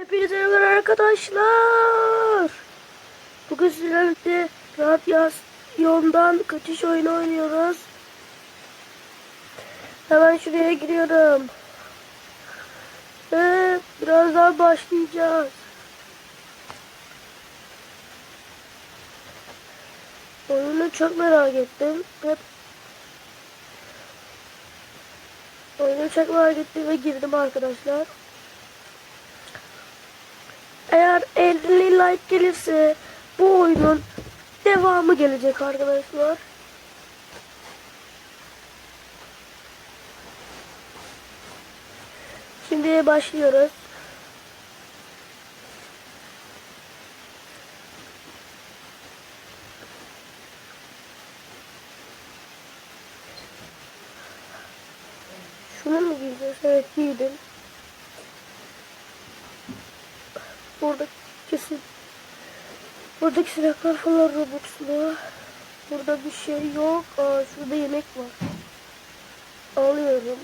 Hepinize merhaba arkadaşlar. Bugün sizlerle birlikte radyasyon kaçış oyunu oynuyoruz. Hemen şuraya giriyorum. Ve birazdan başlayacağız. Oyunu çok merak ettim. Hep Oyunu çok merak ettim ve girdim arkadaşlar. Eğer 50 like gelirse bu oyunun devamı gelecek arkadaşlar. Şimdi başlıyoruz. Şunu mu giyeceğiz? Evet giydim. Burada kesin Buradaki silahlar falan Robux'lu. Burada bir şey yok. Aa, şurada yemek var. Alıyorum.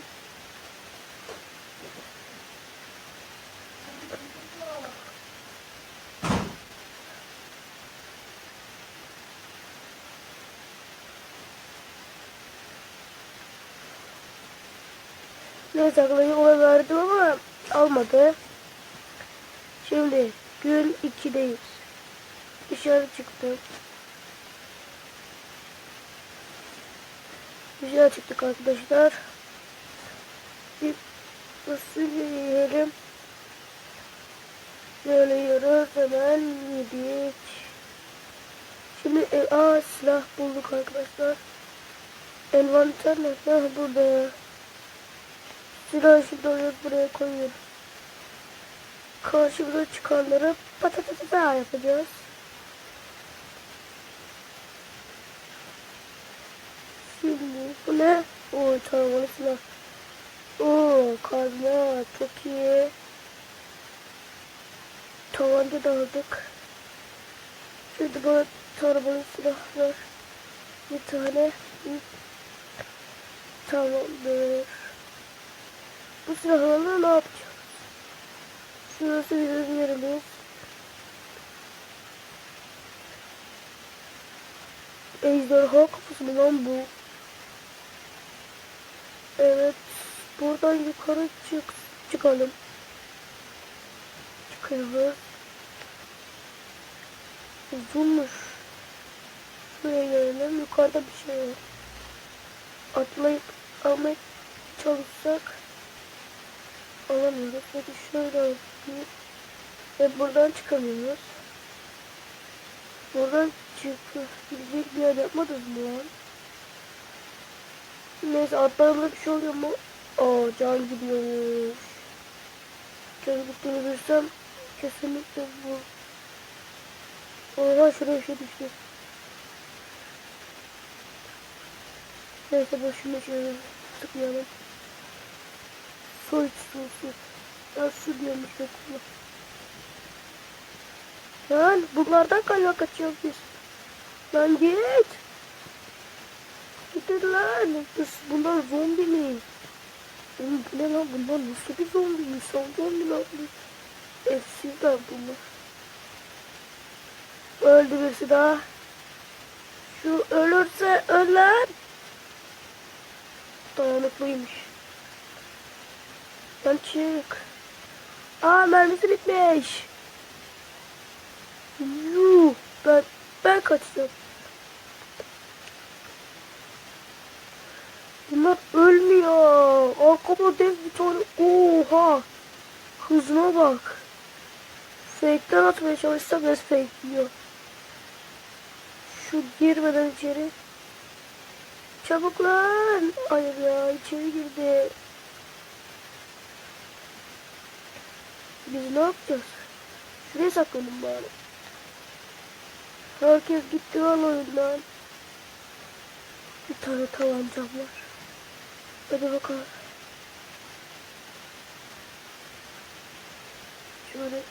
Neyse arkadaşlar ona verdim ama almadı. Şimdi gün 2'deyiz. Dışarı çıktım. Dışarı çıktık arkadaşlar. Bir fasulye yiyelim. Böyle yiyoruz hemen yedik. Şimdi e, aa, silah bulduk arkadaşlar. Envanter nerede? Ha, burada. Silahı şimdi buraya koyuyoruz. Karşımıza çıkanları patatata yapacağız. Şimdi bu ne? Oo taramalı silah. Oo kazma çok iyi. Tabanca da aldık. Şimdi bana taramalı silah ver. Bir tane. Tamamdır. Bu silahlarla ne yapacağız? Şurası bizim yerimiz. Ejderha kafası mı lan bu? Evet. Buradan yukarı çık çıkalım. Çıkıyoruz. Uzunmuş. Şuraya gelelim. Yukarıda bir şey var. Atlayıp almaya çalışsak alamıyoruz. Hadi şöyle yapayım. Ve buradan çıkamıyoruz. Buradan çıkabilecek bir yer yapmadınız mı lan? Neyse atlarımda bir şey oluyor mu? Aa can gidiyormuş. Can gittiğini bilsem kesinlikle bu. Oha şuraya bir şey düştü. Neyse boşuna şöyle tıklayalım. Su iç su su. Ya su diyormuş okula. Lan bunlardan galiba kaçıyoruz biz. Lan git. Gidin lan. Biz, bunlar zombi mi? Ne lan bunlar nasıl bir zombi? İnsan zombi lan bu. Evsizler bunlar. Öldü birisi daha. Şu ölürse ölen. Dayanıklıymış. Lan çık. Aa mermisi bitmiş. Yuh. Ben, ben kaçtım. Bunlar ölmüyor. Arkama dev bir tane. Oha. Hızına bak. Fake'den atmaya çalışsam biraz fake diyor. Şu girmeden içeri. Çabuk lan. Hayır ya içeri girdi. Biz ne yapacağız? Şuraya saklanın bari. Herkes gitti lan oyundan. Bir tane tabancam var. Hadi bakalım. Şöyle.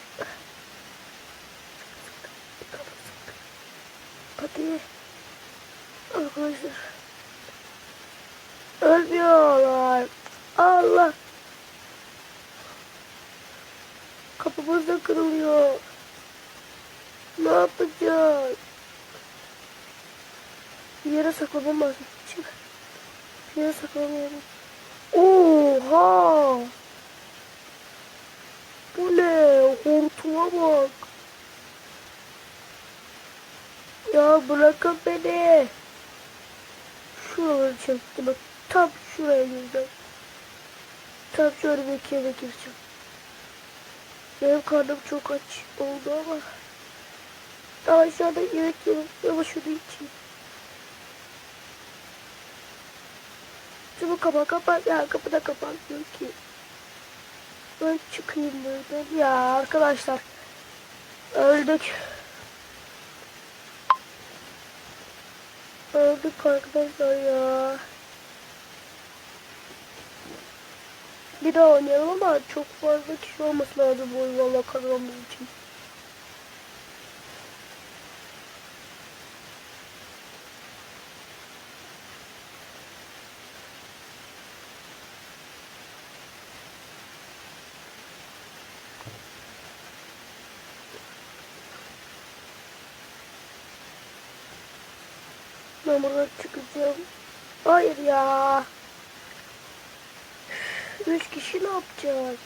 Hadi. Arkadaşlar. Ölmüyorlar. Allah. Kapı Bloklarımız da kırılıyor. Ne yapacağız? Bir yere saklamam lazım. Çık. Bir yere saklamıyorum. Oha! Bu ne? Hortuma bak. Ya bırakın beni. Şuraları çekti bak. Tam şuraya gireceğim. Tam şöyle bir kere gireceğim. Benim karnım çok aç oldu ama. Daha aşağıda yemek yemek ama şunu içeyim. Şunu kapa kapa. Ya kapı da kapanmıyor ki. Ben çıkayım buradan. Ya arkadaşlar. Öldük. Öldük arkadaşlar ya. Bir daha oynayalım ama çok fazla kişi olması lazım bu oyun valla kazanmamız için. Ben buradan çıkacağım. Hayır ya. Üç kişi ne yapacağız?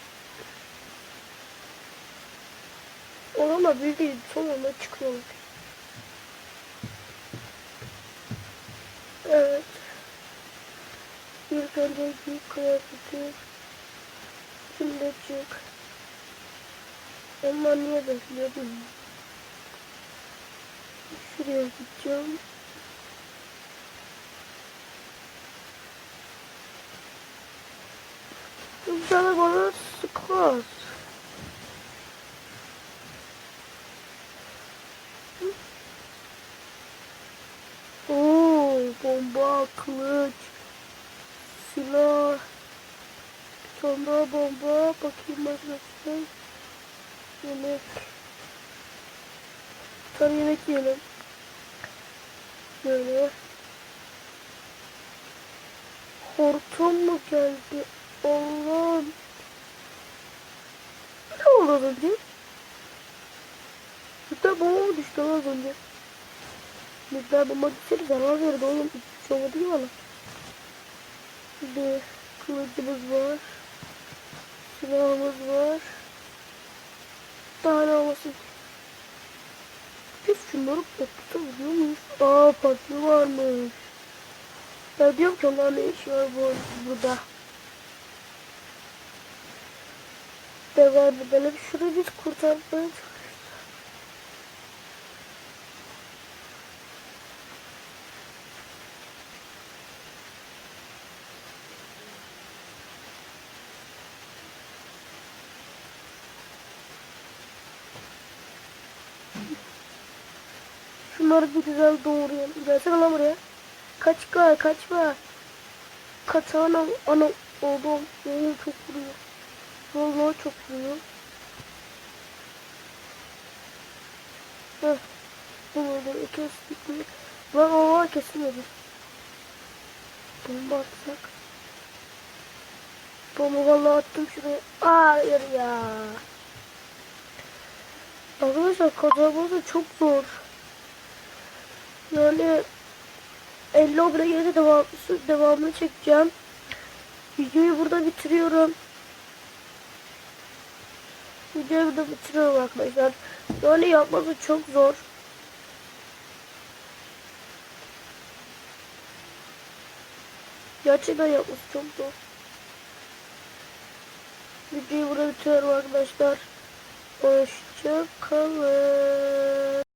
Orama bildiğin sonunda çıkıyorlar. Evet. İlk önce bir kıyafeti. Şimdi çık. Ama niye bekliyordum? Şuraya gideceğim. Sana bana sıkmaz. Oo, bomba, kılıç, silah, bir tane daha bomba, bakayım arkadaşlar. Yemek. Bir tane yemek yiyelim. Böyle. Hortum mu geldi? Allah'ım. Ne oldu az önce? Nükleer bomba mı düştü az önce? Nükleer bomba düşseydi zarar verdi oğlum. Hiçbir şey olmadı ki. Bir kılıcımız var. Silahımız var. Daha ne olmasın? Biz şunları patlatabiliyor muyuz? Aa patlı varmış. Ya diyorum ki onlar ne işi var bu burada. Devam edelim. Şurayı biz kurtarmaya. Şunları bir güzel doğrayalım. Gelsene lan buraya. Kaçma kaçma. Katana ana oğlum. Oğlum çok vuruyor. Vallahi çok vuruyor. Heh. Bu böyle kestik? Lan oha kesilmedi. Bomba atsak. Bomba vallahi attım şuraya. Hayır ya. Arkadaşlar kazanması çok zor. Yani 50 abone gelince devam, devamını çekeceğim. Videoyu burada bitiriyorum. Videoyu burada bitiriyorum arkadaşlar. Yani yapması çok zor. Gerçekten yapması çok zor. Videoyu burada bitiriyorum arkadaşlar. Hoşçakalın.